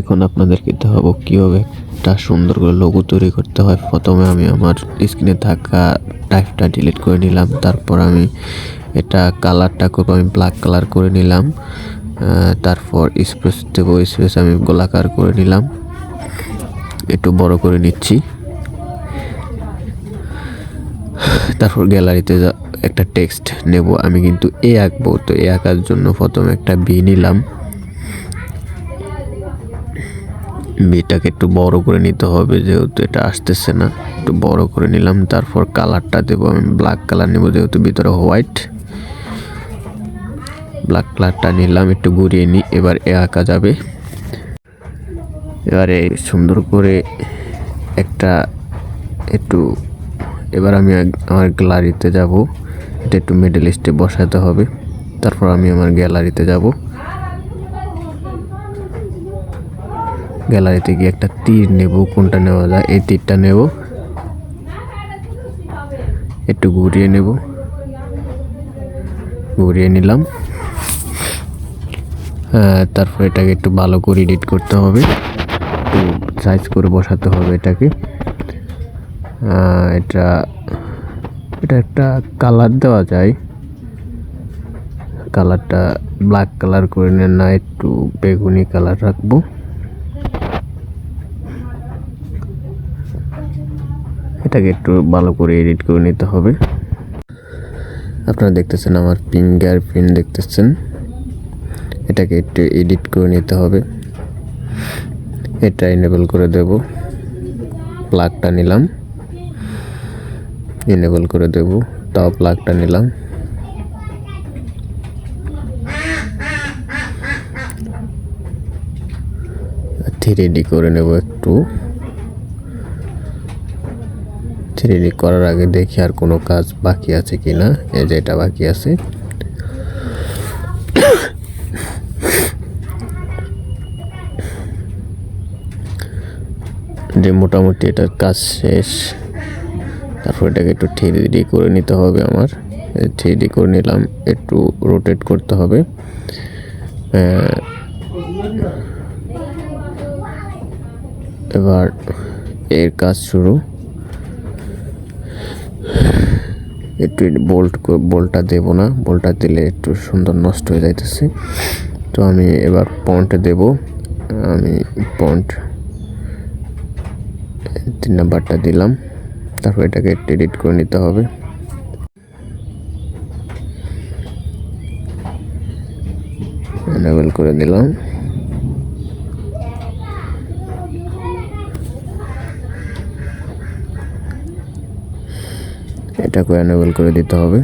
এখন আপনাদেরকে দেখাবো কীভাবে একটা সুন্দর করে লোগো তৈরি করতে হয়। প্রথমে আমি আমার স্ক্রিনে থাকা টাইপটা ডিলিট করে নিলাম, তারপর আমি এটা কালারটা করব আমি ব্ল্যাক কালার করে নিলাম তারপর স্পেস দেবো স্পেস আমি গোলাকার করে নিলাম। একটু বড় করে নিচ্ছি। তারপর গ্যালারিতে একটা টেক্সট নেব। আমি কিন্তু এ আঁকবো, তো এ আঁকার জন্য প্রথমে একটা বি নিলাম। বিটাকে একটু বড় করে নিতে হবে, যেহেতু এটা আসতেছে না। একটু বড় করে নিলাম, তারপর কালারটা দেবো আমি ব্ল্যাক কালার নেব, যেহেতু ভিতরে হোয়াইট ব্ল্যাক কালারটা নিলাম, একটু ঘুরিয়ে নিই, এবার এ আঁকা যাবে। এবারে সুন্দর করে একটা একটু, এবার আমি আমার গ্যালারিতে যাব, এটা একটু মিডল স্টে বসাতে হবে। তারপর আমি আমার গ্যালারিতে যাব। গ্যালারিতে গিয়ে একটা তীর নেব, কোনটা নেওয়া যায়? এই তীরটা নেব। একটু ঘুরিয়ে নেব। ঘুরিয়ে নিলাম। তারপর এটাকে একটু ভালো করে এডিট করতে হবে। একটু সাইজ করে বসাতে হবে এটাকে। এটা এটা একটা কালার দেওয়া যায়। কালারটা ব্ল্যাক কালার করে নেন না, একটু বেগুনি কালার রাখব। এটাকে একটু ভালো করে এডিট করে নিতে হবে। আপনারা দেখতেছেন, আমার ফিঙ্গার প্রিন্ট দেখতেছেন। এটাকে একটু এডিট করে নিতে হবে। এটা এনেবল করে দেব। প্লাগটা নিলাম। এনেবল করে দেব। তাও প্লাগটা নিলাম। থ্রি ডি করে নেব একটু। থ্রি ডি করার আগে দেখি আর কোনো কাজ বাকি আছে কি না এই যে এটা বাকি আছে। যে মোটামুটি এটার কাজ শেষ। তারপর এটাকে একটু থ্রি ডি করে নিতে হবে আমার। থ্রি ডি করে নিলাম, একটু রোটেট করতে হবে। এবার এর কাজ শুরু। একটু বোল্ট বোল্টটা দেব না। বোল্টটা দিলে একটু সুন্দর নষ্ট হয়ে যাইতেছে। তো আমি এবার পন্ট দেব। আমি পন্ট তিন নাম্বারটা দিলাম। তারপর এটাকে এডিট করে নিতে হবে। এনেবল করে দিলাম। এটাকে এনেবল করে দিতে হবে।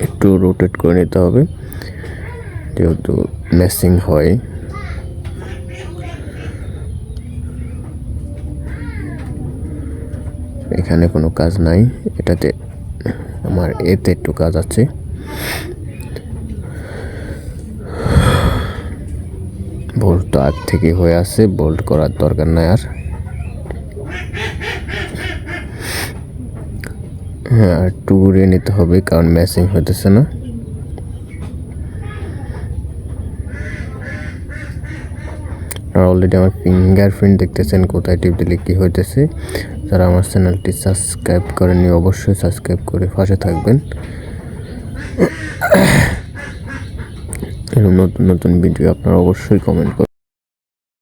একটু রোটেট করে নিতে হবে। যেহেতু ম্যাচিং হয়। এখানে কোনো কাজ নাই। এটাতে আমার এতে একটু কাজ আছে। বোল্ট তো আগ থেকে হয়ে আছে। বোল্ট করার দরকার নাই আর। হ্যাঁ আর একটু ঘুরিয়ে নিতে হবে, কারণ ম্যাচিং হতেছে না। আর অলরেডি আমার ফিঙ্গার প্রিন্ট দেখতেছেন, কোথায় টিপ দিলে কী হইতেছে। যারা আমার চ্যানেলটি সাবস্ক্রাইব করেনি অবশ্যই সাবস্ক্রাইব করে পাশে থাকবেন। এরকম নতুন নতুন ভিডিও আপনারা অবশ্যই কমেন্ট করবেন।